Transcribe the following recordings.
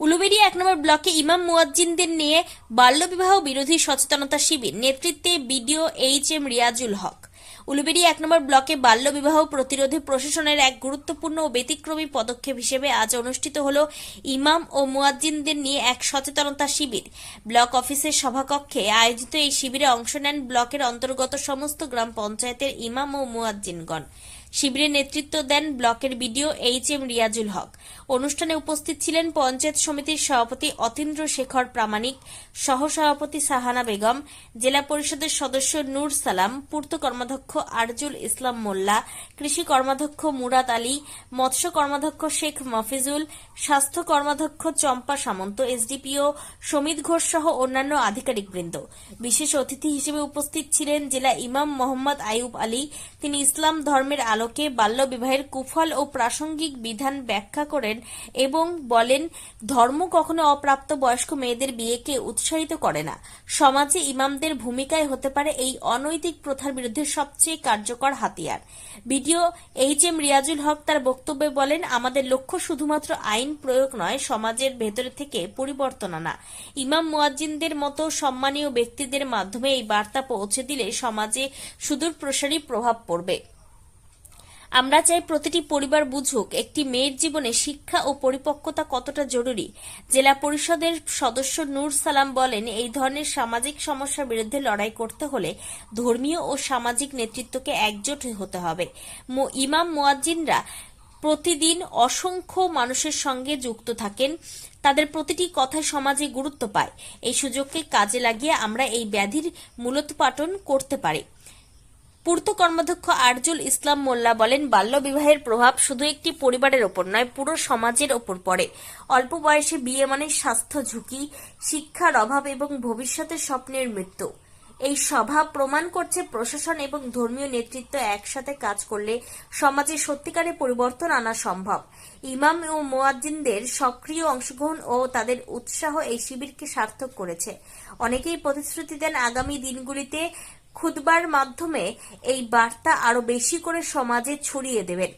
উলুবেড়ি এক নম্বর ব্লকে ইমাম মুয়াজ্জিনদের নিয়ে বাল্যবিবাহ বিরোধী সচেতনতা শিবির নেতৃত্বে BDO H M Riyazul Haque. Uluberia এক নম্বর ব্লকে বাল্যবিবাহ প্রতিরোধে প্রশাসনের এক গুরুত্বপূর্ণ ও ব্যতিক্রমী পদক্ষেপ হিসেবে আজ অনুষ্ঠিত হল ইমাম ও মুয়াজ্জিনদের নিয়ে এক সচেতনতা শিবির। ব্লক অফিসের সভাকক্ষে আয়োজিত এই শিবিরে অংশ নেন ব্লকের অন্তর্গত সমস্ত গ্রাম পঞ্চায়েতের ইমাম ও মুয়াজ্জিনগণ। শিবিরে নেতৃত্ব দেন ব্লকের BDO H M Riyazul Haque. অনুষ্ঠানে উপস্থিত ছিলেন পঞ্চায়েত সমিতির সভাপতি অতীন্দ্র শেখর প্রামাণিক, সহসভাপতি সাহানা বেগম, জেলা পরিষদের সদস্য নূর সালাম, পূর্ত কর্মাধ্যক্ষ আরজুল ইসলাম মোল্লা, কৃষি কর্মাধ্যক্ষ মুরাদ আলী, মৎস্য কর্মাধ্যক্ষ শেখ মফিজুল, স্বাস্থ্য কর্মাধ্যক্ষ চম্পা সামন্ত, এসডিপিও সমিত ঘোষ সহ অন্যান্য আধিকারিকবৃন্দ। বিশেষ অতিথি হিসেবে উপস্থিত ছিলেন জেলা ইমাম মোহাম্মদ আইয়ুব আলী। তিনি ইসলাম ধর্মের আলোকে বাল্যবিবাহের কুফল ও প্রাসঙ্গিক বিধান ব্যাখ্যা করেন এবং বলেন, ধর্ম কখনো অপ্রাপ্ত বয়স্ক মেয়েদের বিয়েকে উৎসাহিত করে না। সমাজে ইমামদের ভূমিকায় হতে পারে এই অনৈতিক প্রথার বিরুদ্ধে সবচেয়ে কার্যকর হাতিয়ার। BDO H M Riyazul Haque তার বক্তব্যে বলেন, আমাদের লক্ষ্য শুধুমাত্র আইন প্রয়োগ নয়, সমাজের ভেতরে থেকে পরিবর্তন আনা। ইমাম মুয়াজ্জিনদের মতো সম্মানীয় ব্যক্তিদের মাধ্যমে এই বার্তা পৌঁছে দিলে সমাজে সুদূর প্রসারী প্রভাব পড়বে। আমরা চাই প্রতিটি পরিবার বুঝুক একটি মেয়ের জীবনে শিক্ষা ও পরিপক্কতা কতটা জরুরি। জেলা পরিষদের সদস্য নূর সালাম বলেন, এই ধরনের সামাজিক সমস্যার বিরুদ্ধে লড়াই করতে হলে ধর্মীয় ও সামাজিক নেতৃত্বকে একজোট হতে হবে। ইমাম মুয়াজ্জিনরা প্রতিদিন অসংখ্য মানুষের সঙ্গে যুক্ত থাকেন, তাদের প্রতিটি কথায় সমাজে গুরুত্ব পায়। এই সুযোগকে কাজে লাগিয়ে আমরা এই ব্যাধির মূলোৎপাটন করতে পারি। পূর্ত কর্মাধ্যক্ষ আরজুল ইসলাম মোল্লা বলেন, বাল্যবিবাহের প্রভাব শুধু একটি পরিবারের ওপর নয়, পুরো সমাজের ওপর পড়ে। অল্প বয়সে বিয়ে মানে স্বাস্থ্য ঝুঁকি, শিক্ষার অভাব এবং ভবিষ্যতের স্বপ্নের মৃত্যু। এই সভা প্রমাণ করছে প্রশাসন এবং ধর্মীয় নেতৃত্ব একসাথে কাজ করলে সমাজে সত্যিকারের পরিবর্তন আনা সম্ভব। ইমাম ও মোয়াজ্জিনদের সক্রিয় অংশগ্রহণ ও তাদের উৎসাহ এই শিবিরকে সার্থক করেছে। অনেকেই প্রতিশ্রুতি দেন আগামী দিনগুলিতে খুদবার মাধ্যমে এই বার্তা আরও বেশি করে সমাজে ছড়িয়ে দেবেন।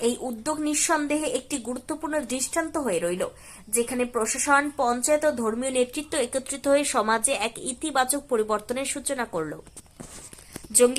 এই উদ্যোগ নিঃসন্দেহে একটি গুরুত্বপূর্ণ দৃষ্টান্ত হয়ে রইল, যেখানে প্রশাসন, পঞ্চায়েত ও ধর্মীয় নেতৃত্ব একত্রিত হয়ে সমাজে এক ইতিবাচক পরিবর্তনের সূচনা করল। জঙ্গি